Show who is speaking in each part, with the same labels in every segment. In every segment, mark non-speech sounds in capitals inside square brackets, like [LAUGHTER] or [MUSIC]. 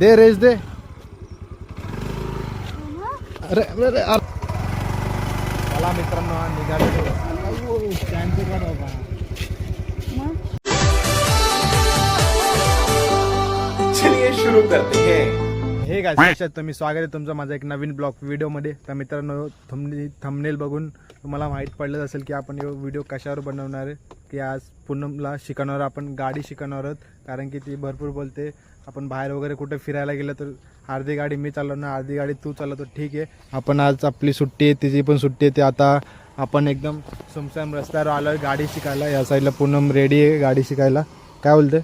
Speaker 1: दे race दे. अरे अरे. चला मित्रांनो निघालो स्टँड काढ बाबा
Speaker 2: चलिए शुरू करते हैं.
Speaker 1: हे काय तुम्ही? स्वागत आहे तुमचं माझा एक नवीन ब्लॉग व्हिडिओमध्ये. तर मित्रांनो थंबने थंबनेल बघून तुम्हाला माहीत पडलं असेल की आपण व्हिडिओ कशावर बनवणार आहे की आज पूनमला शिकवणार आपण गाडी शिकवणार आहोत कारण की ती भरपूर बोलते. आपण बाहेर वगैरे कुठे फिरायला गेलं तर अर्धी गाडी मी चालवणार अर्धी गाडी तू चालवतो ठीक आहे. आपण आज आपली सुट्टी आहे तिची पण सुट्टी आहे ते आता आपण एकदम सुमसाम रस्त्यावर आलो आहे गाडी शिकायला या साईडला पूनम रेडी आहे गाडी शिकायला. काय बोलते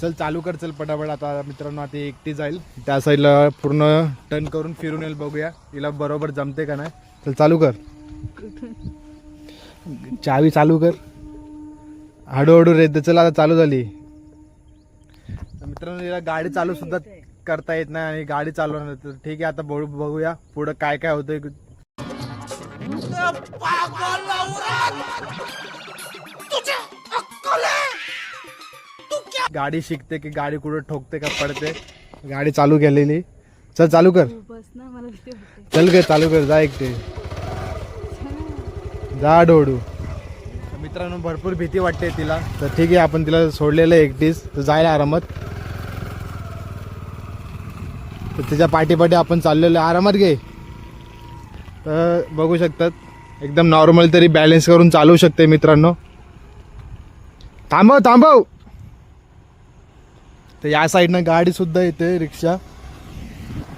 Speaker 1: चल चालू कर चल पटापट. आता मित्रांनो आता एकटी जाईल. त्या साईडला पूर्ण टर्न करून फिरून येईल बघूया. तिला बरोबर जमते का नाही. चल चालू कर. चावी चालू कर. हळूहळू रेत चल आता चालू झाली. मित्रांनो तिला गाडी चालू सुद्धा करता येत नाही आणि गाडी चालवणार तर ठीक आहे आता बघू बघूया पुढं काय काय होतंय. गाडी शिकते की गाडी कुठं ठोकते का पडते? गाडी चालू केलेली. चल चालू कर.
Speaker 3: बस ना मला भीती होते
Speaker 1: चल ग चालू कर जा एकटे. जा डोडू. मित्रांनो भरपूर भीती वाटते तिला. तर ठीक आहे आपण तिला सोडलेलं आहे एकटीच. तर जायला आरामात. तर त्याच्या पाठीपाठी आपण चाललेलो आरामात घे. तर बघू शकतात एकदम नॉर्मल तरी बॅलन्स करून चालवू शकते मित्रांनो. थांबव थांबव. तर या साईडनं गाडीसुद्धा येते रिक्षा.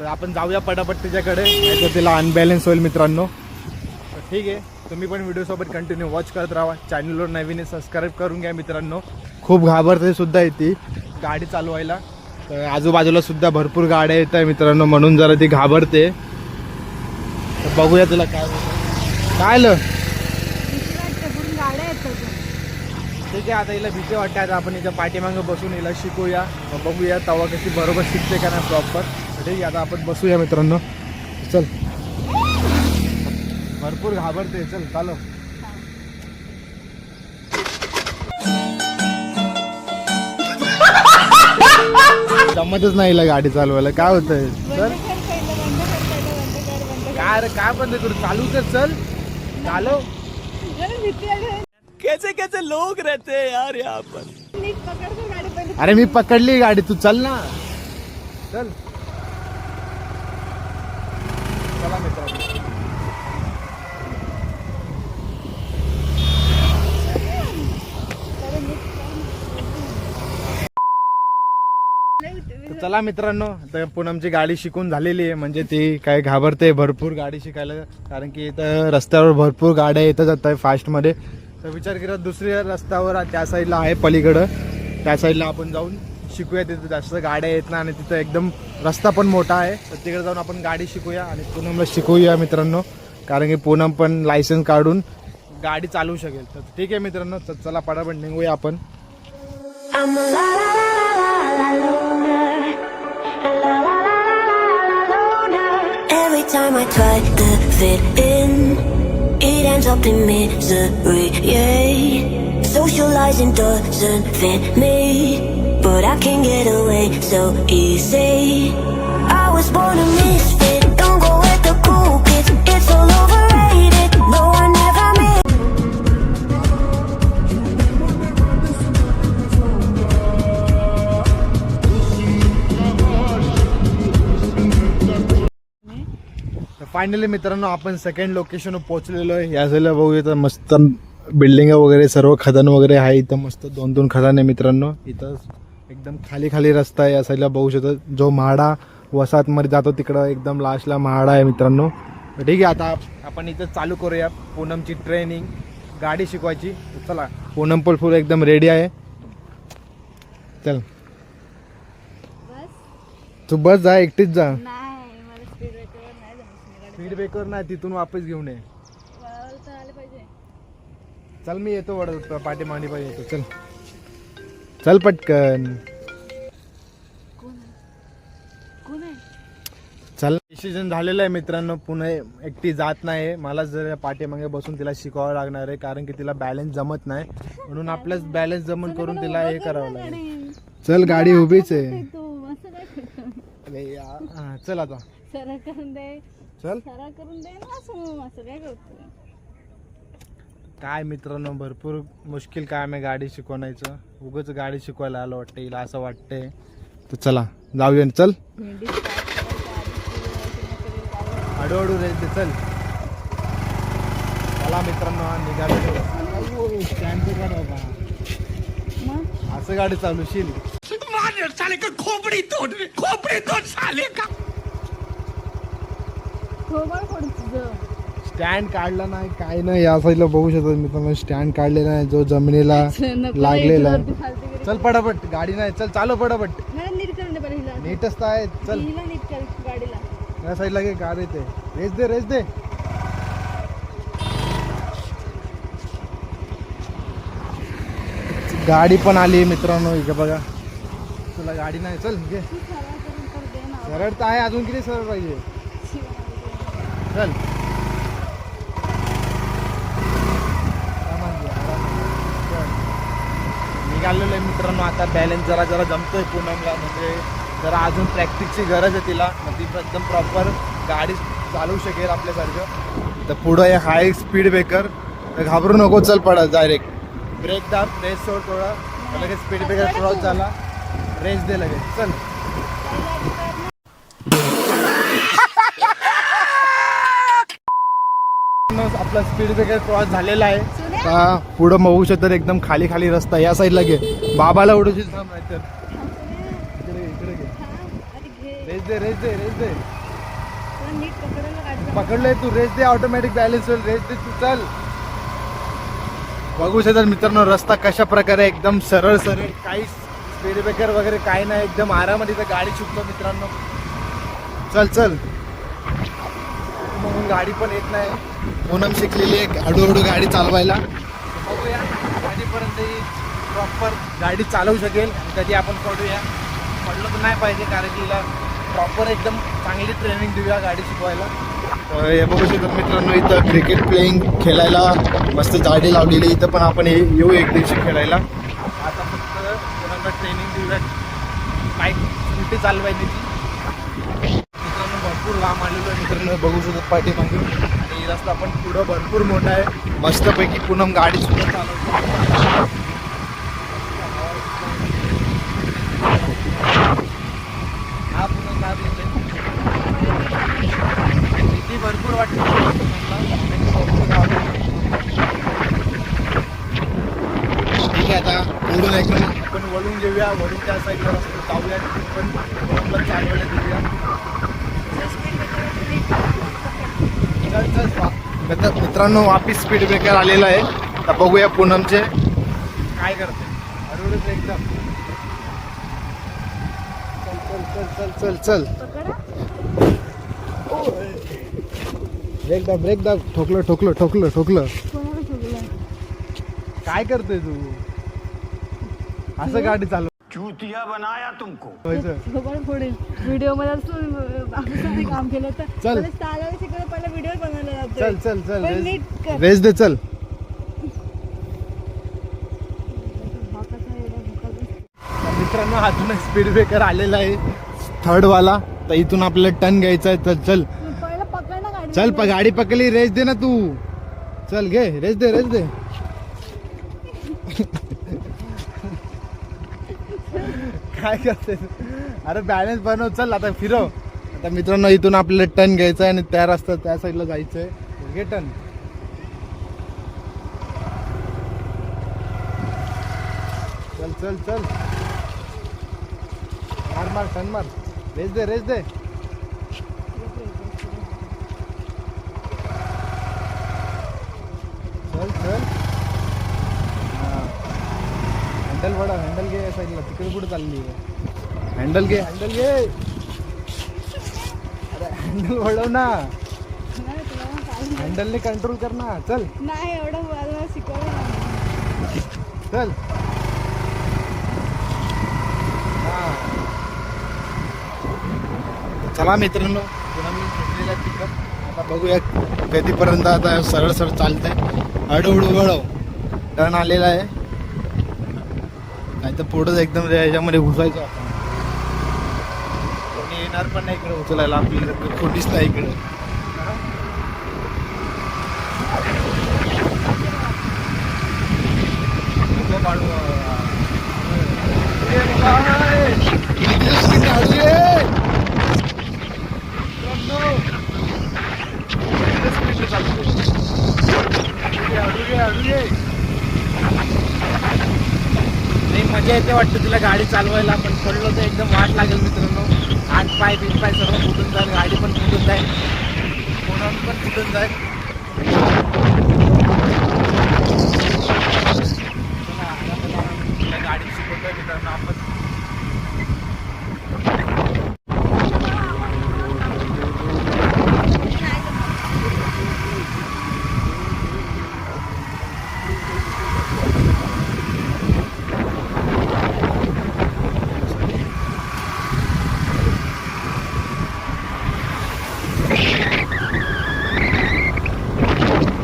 Speaker 1: तर आपण जाऊया पटापट तिच्याकडे तर तिला अनबॅलेन्स होईल मित्रांनो. तर ठीक आहे. तुम्ही पण व्हिडिओसोबत कंटिन्यू वॉच करत राहा. चॅनलवर नवीन सबस्क्राईब करून घ्या मित्रांनो. खूप घाबरते सुद्धा येते गाडी चालवायला. तर आजूबाजूला सुद्धा भरपूर गाड्या येत आहे मित्रांनो म्हणून जरा ती घाबरते. तर बघूया तुला काय काय
Speaker 3: गाड्या
Speaker 1: ठीक आहे आता हिला भीती वाटते. आता आपण हिच्या पाठीमागं बसून हिला शिकूया. मग बघूया तवा कशी बरोबर शिकते का नाही प्रॉपर ठीक आहे आता आपण बसूया मित्रांनो. चल. भरपूर घाबरते. चल चालो जमतच नाही गाडी चालवायला. काय होतंय? चल.
Speaker 3: कर
Speaker 1: काय रे काय बंद करू? चालू तर चल. चालव.
Speaker 2: कैसे कैसे लोग रहते हैं यार यहाँ पर?
Speaker 1: अरे मी पकडली गाडी तू चल ना. चल. चला मित्रांनो. चला मित्रांनो तर पूनमची गाडी शिकून झालेली आहे म्हणजे ती काय घाबरते भरपूर गाडी शिकायला कारण की इथं रस्त्यावर भरपूर गाड्या येत जात आहे फास्टमध्ये तर विचार केला दुसऱ्या रस्त्यावर त्या साईडला आहे पलीकडं त्या साईडला आपण जाऊन शिकूया तिथं जास्त गाड्या येत नाही आणि तिथं एकदम रस्ता पण मोठा आहे तर तिकडे जाऊन आपण गाडी शिकूया आणि पूनमला शिकवूया मित्रांनो कारण की पूनम पण लायसन्स काढून गाडी चालवू शकेल तर ठीक आहे मित्रांनो तर चला पडापण निघूया आपण
Speaker 4: Every time I try to fit in, it ends up in misery. Socializing doesn't fit me, but I can get away so easy. I was born a misfit. Don't go with the cool kids. It's all
Speaker 1: finally मित्रांनो आपण second location पोहोचलेलो आहे. या साईडला बघू इथं मस्त building वगैरे सर्व खदान वगैरे आहे इथं. मस्त दोन दोन खदान आहे मित्रांनो. इथं एकदम खाली खाली रस्ता आहे. या साईडला बघू शकतो जो म्हाडा वसाहतमध्ये जातो तिकडं एकदम लास्टला म्हाडा आहे मित्रांनो. ठीक आहे आता आपण इथं चालू करूया. पूनमची ट्रेनिंग गाडी शिकवायची. चला पूनम पण फुल एकदम रेडी आहे. चल. तू बस जा एकटीच जा
Speaker 3: नाही मला स्पीड ब्रेकरवर नाही जमत गाडी
Speaker 1: स्पीड ब्रेकर नाही तिथून वापस घेऊन ये
Speaker 3: आले पाहिजे.
Speaker 1: चल मी येतो वड पाठी मांडी पाहिजे येतो चल. चल पटकन.
Speaker 3: कोण आहे? कोण आहे?
Speaker 1: चल. डिसिजन झालेलं आहे मित्रांनो पुन्हा एकटी जात नाही. मला जर पाठीमागे बसून तिला शिकवावं लागणार आहे कारण की तिला बॅलन्स जमत नाही. म्हणून आपल्याच बॅलन्स जमून करून तिला हे करावं लागेल. चल गाडी उभीच आहे.
Speaker 3: तू असं काय करतो?
Speaker 1: अरे यार हा, चल आता.
Speaker 3: सरळ करून दे.
Speaker 1: चल.
Speaker 3: सरळ करून दे ना असं असं काय करतो
Speaker 1: काय मित्रांनो भरपूर मुश्किल काम आहे गाडी शिकवण्याचं. उगच गाडी शिकवायला आलं वाटतं हिला असं वाटतंय. तर चला जाऊया न, चल.
Speaker 3: भेंडी आधी
Speaker 1: हळूहळू
Speaker 3: गाडी.
Speaker 1: रेस दे चल. चला मित्रांनो निघालो स्टँड पे काढ बाबा.
Speaker 3: मग?
Speaker 1: असं गाडी चालूशील
Speaker 3: थोबड फोड तुझं
Speaker 1: स्टँड काढला नाही काय नाही. या साईडला बघू शकतो मित्रांनो स्टँड काढलेला आहे जो जमिनीला [LAUGHS] लागलेला चल पटापट गाडी नाही. चल चालू पटापट. नीटच तर आहे चल. या साईडला घे कार येते रेस दे रेस दे. गाडी पण आली मित्रांनो इथे बघा. तुला गाडी नाही. चल घे.
Speaker 3: तू सरळ तर
Speaker 1: आहे अजून किती सरळ पाहिजे. चल. निघालेलो आहे मित्रांनो आता बॅलन्स जरा जरा जमतोय पूनमला म्हणजे जरा अजून प्रॅक्टिसची गरज आहे तिला. मग ती एकदम प्रॉपर गाडी चालवू शकेल आपल्यासारखं. तर पुढं हाय स्पीड ब्रेकर तर घाबरू नको चल पडत डायरेक्ट ब्रेक दाब रेस सोड थोडा. लगेच स्पीड ब्रेकर क्रॉस झाला. रेस दे लगेच. चल. आपला स्पीड ब्रेकर क्रॉस झालेला आहे? हा पुढं बघू शकतात एकदम खाली खाली रस्ता या साईडला घे. बाबाला उडवशील थांब नाहीतर इकडे घे, इकडे घे.
Speaker 3: थांब, अरे घे.
Speaker 1: रेस दे रेस दे रेस दे. पकडलंय तू रेस दे ऑटोमॅटिक बॅलन्स होईल. रेस दे तू चल. बघू शकतात मित्रांनो रस्ता कशा प्रकारे एकदम सरळ सरळ काही स्पीड ब्रेकर वगैरे काही नाही. एकदम आरामात इथं गाडी शिकतो मित्रांनो. चल चल. गाडी पण येत नाही. पूनम शिकलेली आहे हळूहळू गाडी चालवायला. बघूया कधीपर्यंत प्रॉपर गाडी चालवू शकेल. कधी आपण पडूया. पडलं तर नाही पाहिजे कारण की हिला प्रॉपर एकदम चांगली ट्रेनिंग देऊया गाडी शिकवायला. तर हे बघू शकतात मित्रांनो इथं क्रिकेट प्लेईंग खेळायला मस्त झाडी लावलेली. इथं पण आपण ये- येऊ एक दिवशी खेळायला. आता फक्त कोणाला ट्रेनिंग देऊया. बाईक स्कूटी चालवायची. भरपूर लांब आलेलो आहे मित्रांनो बघू शकत पाठीमागे. आणि रस्ता पण पुढं भरपूर मोठा आहे. मस्तपैकी पूनम गाडी सुद्धा चालवतो. हा भरपूर वाटते. ठीक आहे आता पुढून वळून घेऊया वळून त्या साईडला रस्ता जाऊया. पण चालवायला देऊया चल, चल, वा. मित्र- मित्रांनो वापिस स्पीड ब्रेकर आलेला आहे. तर बघूया पूनमचे. काय करते? हळूहळूच एकदम. चल चल चल चल चल ब्रेक दाब ब्रेक दाब ठोकलं ठोकलं ठोकलं. ठोकलं? काय करतोय तू? असं गाडी चालव
Speaker 2: चूतिया बनाया तुमको।
Speaker 3: फोडेल व्हिडिओमध्ये काम केलं तर
Speaker 1: चल.
Speaker 3: मला चालायला शिकवलं पहिला व्हिडिओ बनवला जातो
Speaker 1: चल चल चल
Speaker 3: पण
Speaker 1: रेस-
Speaker 3: नीट कर.
Speaker 1: रेस दे चल.
Speaker 3: एवढा बस.
Speaker 1: मित्रांनो अजून एक स्पीड ब्रेकर आलेला आहे. थर्ड वाला. तर इथून आपल्याला टर्न घ्यायचा आहे. तर चल.
Speaker 3: पहिला पकड ना गाडी.
Speaker 1: चल प- गाडी पकडली. रेस दे ना तू. चल घे. रेस दे रेस दे. काय करते अरे बॅलन्स बनव चल आता फिरव. आता मित्रांनो इथून आपल्याला टर्न घ्यायचं आहे आणि त्या रस्त्यात त्या साईडला जायचं आहे घे टर्न चल चल चल. मार मार टन मार. रेस दे रेस दे. चल चल. हँडल वडा हँडल घे साईडला तिकडे कुठे चालली हँडल घे हँडल घे अरे हँडल वडव ना. हँडलने कंट्रोल कर ना. चल.
Speaker 3: नाही एवढं मला शिकवलं नाही.
Speaker 1: चल. चला मित्रांनो पुन्हा मी घेतलेला पिकअप आता बघूया कधीपर्यंत आता सरळ सरळ चालतंय. हळूहळू वळव. टर्न आलेला आहे. तर पुढं एकदम याच्यामध्ये घुसायचं आपण कोणी येणार पण नाही इकडे उचलायला आपली खोटीच नाही इकडे Yeah, काढू. ए बाबा, मजा येते वाटतं तिला गाडी चालवायला पण पडलो तर एकदम वाट लागेल मित्रांनो. आठ पाय बीत पाय सर्व फुटून जाईल गाडी पण फुटून जाईल. कोणाला पण फुटून जाईल. गाडी शिकवतोय मित्रांनो. आपण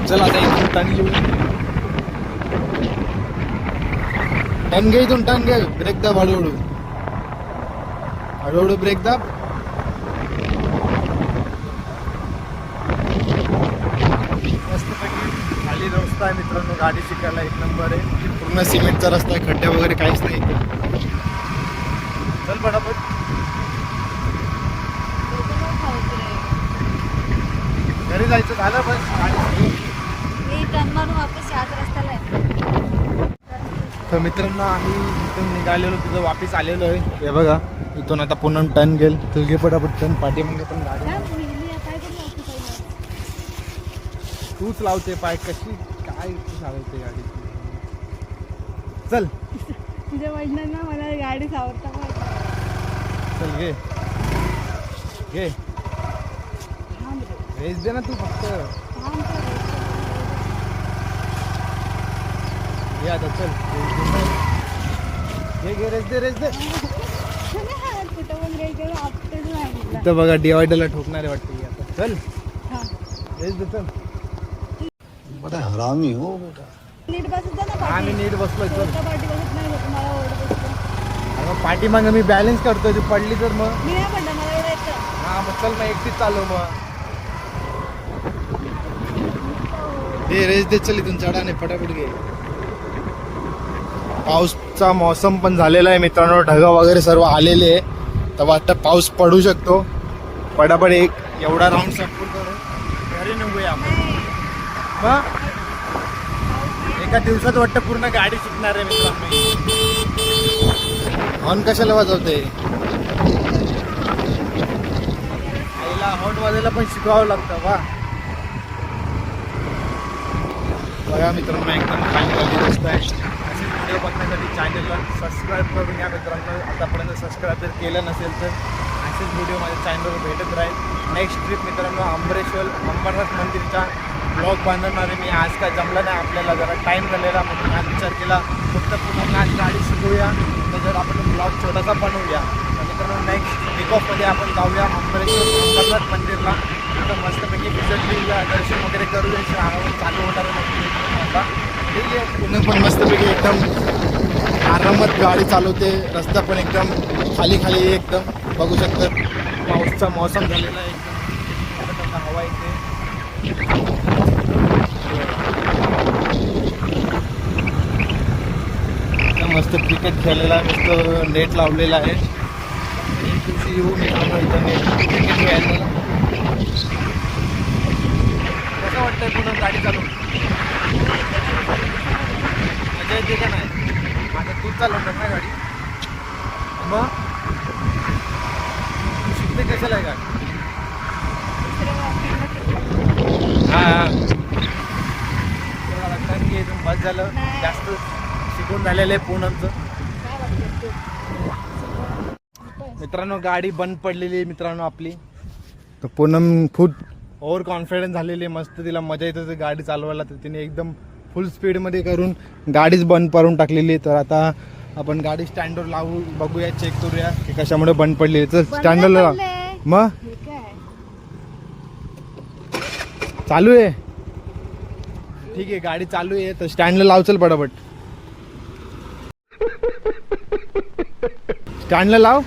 Speaker 1: चला आता इथून टन घेऊ टन घे इथून टन घे ब्रेक दाब हळूहळू. हळूहळू ब्रेक दाब. मस्तपैकी खाली रस्ता आहे मित्रांनो गाडी शिकायला एक नंबर आहे. पूर्ण सिमेंटचा रस्ता आहे खड्डे वगैरे काहीच नाही. चल पटापट. घरी जायचं झालं बस. गाडी
Speaker 3: मी टर्न मारून वापस याच रस्त्याला आहे
Speaker 1: तर मित्रांनो आम्ही इथून निघालेलो तिथं वापिस आलेलो आहे. हे बघा इथून आता पुन्हा टर्न घेईल तर घे पटापट टर्न पाठीमागे पण गाडी? तूच लावते पाय कशी काय तू चालवते गाडी? चल.
Speaker 3: तुझ्या वडिलांना मला गाडी सावरता
Speaker 1: चल घे. घे. रेस दे ना तू फक्त
Speaker 3: थांब तर रे.
Speaker 1: घे आता चल. घे घे रेस दे रेस दे. इथं बघा डिवायडरला ठोकणारे वाटते ही आता. चल. रेस दे चल.
Speaker 2: बड़ा हरामी हो. बेटा
Speaker 3: नीट बसत
Speaker 1: आम्ही नीट बसलोय चल.
Speaker 3: छोटा पाठी
Speaker 1: मग पाठीमागे मी बॅलन्स करतोय ती पडली तर मग.
Speaker 3: मी नाही पडलं मला एवढं येतं
Speaker 1: हा मग चल मग एकटीच चालू मग. हे रेस दे चल इथून चढा नाही फटाफट घे. पाऊसचा मौसम पण झालेला आहे मित्रांनो. ढगा वगैरे सर्व आलेले आहे. तर वाटतं पाऊस पडू शकतो. पडापड एक. एवढा राऊंड संपून करून घरी निघूया आपण. मग? एका दिवसात वाटतं पूर्ण गाडी शिकणार आहे मित्रांनो. हॉर्न कशाला वाजवते आईला हॉर्न वाजायला पण शिकवावं लागतं. वा. बघा मित्रांनो एकदम खाली रस्ता आहे. व्हिडिओ बघण्यासाठी चॅनलला सबस्क्राईब करून या मित्रांनो. आतापर्यंत सबस्क्राईब जर केलं नसेल तर असेच व्हिडिओ माझ्या चॅनलवर भेटत राहील. नेक्स्ट ट्रिप मित्रांनो अंबरेश्वर अंबरनाथ मंदिरचा ब्लॉग बांधणार आहे मी आज काय जमलं नाही. आपल्याला जरा टाईम झालेला म्हणून आज विचार केला. फक्त पुन्हा आज गाडी शिकूया. तर जर आपण ब्लॉग छोटासा बनवूया मित्रांनो नेक्स्ट वीक ऑफमध्ये आपण जाऊया अंबरेश्वर अंबरनाथ मंदिरला. तिथं मस्तपैकी विजिट देऊया दर्शन वगैरे करूया. श्रावण चालू होणार आहे. आता ठीक आहे पुणे पण मस्तपैकी एकदम आरामात गाडी चालवते. रस्ता पण एकदम खाली खाली एकदम. बघू शकतात पाऊसचा मौसम झालेला आहे. एकदम हवा येते. मस्त क्रिकेट खेळलेला आहे. मस्त नेट लावलेला आहे. एक दिवशी येऊ मी इथं नेट क्रिकेट खेळायला. कसं वाटतंय पुन्हा गाडी चालू मजा येते का नाही? आता तूच चालवणार ना गाडी. मग? तू शिकते कशाला आहे गाडी? हा हा. की एकदम बस झालं. जास्त शिकून झालेलं आहे पूनमचं.
Speaker 3: तू?
Speaker 1: मित्रांनो गाडी बंद पडलेली आहे मित्रांनो आपली. तर पूनम खूप ओव्हर कॉन्फिडन्स झालेली आहे मस्त तिला मजा येत होती गाडी चालवायला. तर तिने एकदम फुल स्पीडमध्ये करून गाडीच बंद करून टाकलेली तर आता आपण गाडी स्टँडवर लावू बघूया चेक करूया की कशामुळे बंद पडली आहे. तर स्टँडवर लाव. मग? चालू आहे? ठीक आहे गाडी चालू आहे. तर स्टँडला लाव चल पटापट. स्टँडला लाव.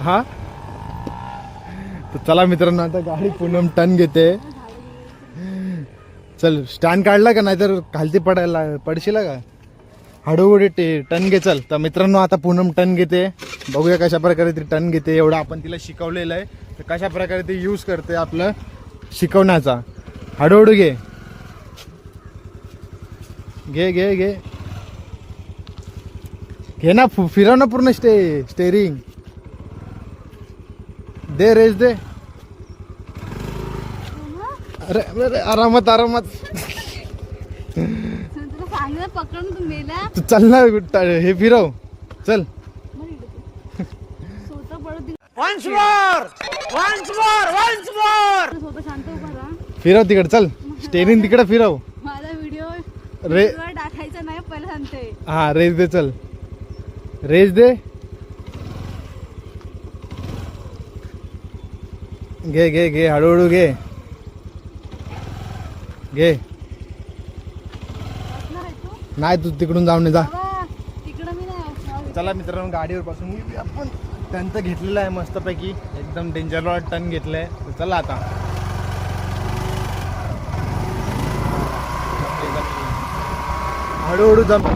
Speaker 1: हा? तर चला मित्रांनो आता गाडी पूनम टन घेते. चल स्टँड काढला का? नाहीतर खालती पडायला पडशील का? हळूहळू टे टन घे चल. तर मित्रांनो आता पूनम टन घेते. बघूया कशा प्रकारे ती टन घेते. एवढं आपण तिला शिकवलेलं आहे. तर कशा प्रकारे ती यूज करते आपलं शिकवण्याचा. हळूहळू घे. घे घे घे. घे ना फिरव ना पूर्ण स्टे स्टेरिंग दे रेस दे. अरे अरे आरामात आरामात.
Speaker 3: तुला सांगितलं पकडून तू मेला.
Speaker 1: तू चल ना गुट्टा- हे फिरव. चल.
Speaker 3: स्वतः पडत दिलं स्वतः शांत उभा राहा.
Speaker 1: फिरव तिकडे चल. स्टेरिंग तिकडे फिरव.
Speaker 3: माझा व्हिडिओ
Speaker 1: रे
Speaker 3: टाकायचा नाही पहिला सांगते.
Speaker 1: हा रेस दे चल. रेस दे. घे घे घे. हळूहळू घे. घे.
Speaker 3: आहे
Speaker 1: नाही तू तिकडून जाऊन ये, जा. चला मित्रांनो गाडीवर बसून आपण. टन तर घेतलेलं आहे मस्तपैकी. एकदम डेंजरवाला टन घेतलंय. तर चला आता. हळूहळू जम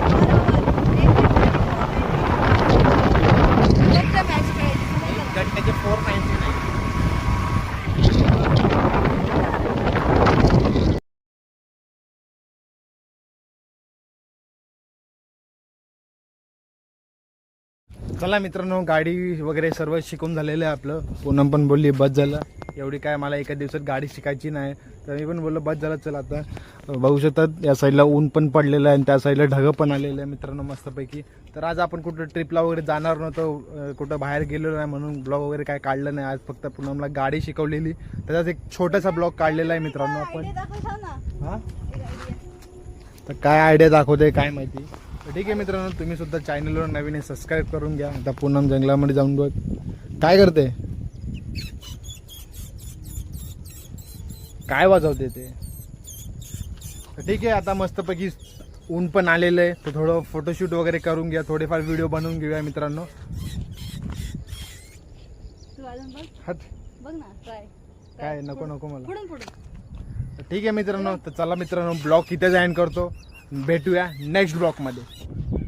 Speaker 1: चला मित्रांनो गाडी वगैरे सर्व शिकून झालेलं आहे आपलं. पूनम पण बोलली बस झालं. एवढी काय मला एका दिवसात गाडी शिकायची नाही. तर मी पण बोललो बस झालं चल आता. बघू शकतात या साईडला ऊन पण पडलेलं आहे आणि त्या साईडला ढगं पण आलेलं आहे मित्रांनो मस्तपैकी. तर आज आपण कुठं ट्रिपला वगैरे जाणार नव्हतो कुठं बाहेर गेलेलो नाही म्हणून ब्लॉग वगैरे काय काढलं नाही. आज फक्त पूनमला गाडी शिकवलेली. त्याचाच एक छोटासा ब्लॉग काढलेला आहे मित्रांनो आपण. हा. तर काय आयडिया दाखवते काय माहिती? ठीक आहे मित्रांनो तुम्ही सुद्धा चॅनलवर नवीन सबस्क्राईब करून घ्या. आता पूनम जंगलामध्ये जाऊन बघ. काय करते? काय वाजवते ते? ठीक आहे आता मस्तपैकी ऊन पण आलेलं आहे. तर थोडं फोटोशूट वगैरे करून घ्या. थोडेफार व्हिडिओ बनवून घेऊया मित्रांनो.
Speaker 3: तू अजून बघ.
Speaker 1: हट.
Speaker 3: बघ ना ट्राय
Speaker 1: काय नको नको मला.
Speaker 3: पुढून पुढून.
Speaker 1: तर ठीक आहे मित्रांनो तर चला मित्रांनो ब्लॉग इथे जॉईन करतो. भेटूया नेक्स्ट ब्लॉकमध्ये